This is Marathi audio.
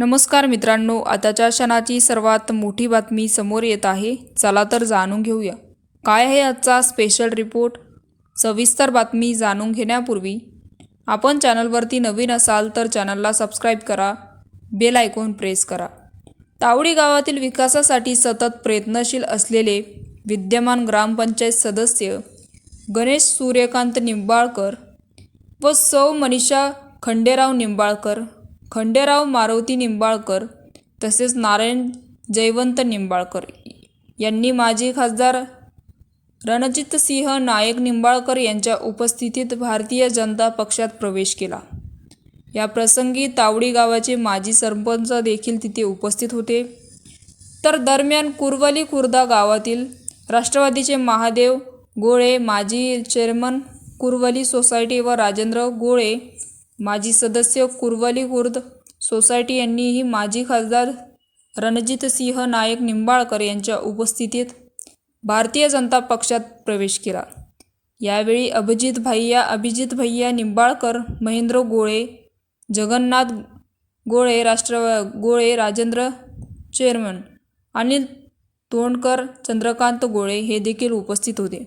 नमस्कार मित्रांनो आताच्या क्षणाची सर्वात मोठी बातमी समोर येत आहे. चला तर जाणून घेऊया. काय आहे आजचा स्पेशल रिपोर्ट सविस्तर बातमी जाणून घेण्यापूर्वी आपण चॅनलवरती नवीन असाल तर चॅनलला सबस्क्राईब करा बेल आयकॉन प्रेस करा. तावडी गावातील विकासासाठी सतत प्रयत्नशील असलेले विद्यमान ग्रामपंचायत सदस्य गणेश सूर्यकांत निंबाळकर व सौ मनीषा खंडेराव निंबाळकर खंडेराव मारुती निंबाळकर तसेच नारायण जयवंत निंबाळकर यांनी माजी खासदार रणजितसिंह नायक निंबाळकर यांच्या उपस्थितीत भारतीय जनता पक्षात प्रवेश केला. या प्रसंगी तावडी गावाचे माजी सरपंच देखील तिथे उपस्थित होते. तर दरम्यान कुरवली खुर्दा गावातील राष्ट्रवादीचे महादेव गोळे माजी चेअरमन कुरवली सोसायटी व राजेंद्र गोळे माजी सदस्य कुरवली खुर्द सोसायटी यांनीही माजी खासदार रणजितसिंह नायक निंबाळकर यांच्या उपस्थितीत भारतीय जनता पक्षात प्रवेश केला. यावेळी अभिजित भैया अभिजित भैया निंबाळकर महेंद्र गोळे जगन्नाथ गोळे राष्ट्र गोळे राजेंद्र चेअरमन अनिल तोंडकर चंद्रकांत गोळे हे देखील उपस्थित होते.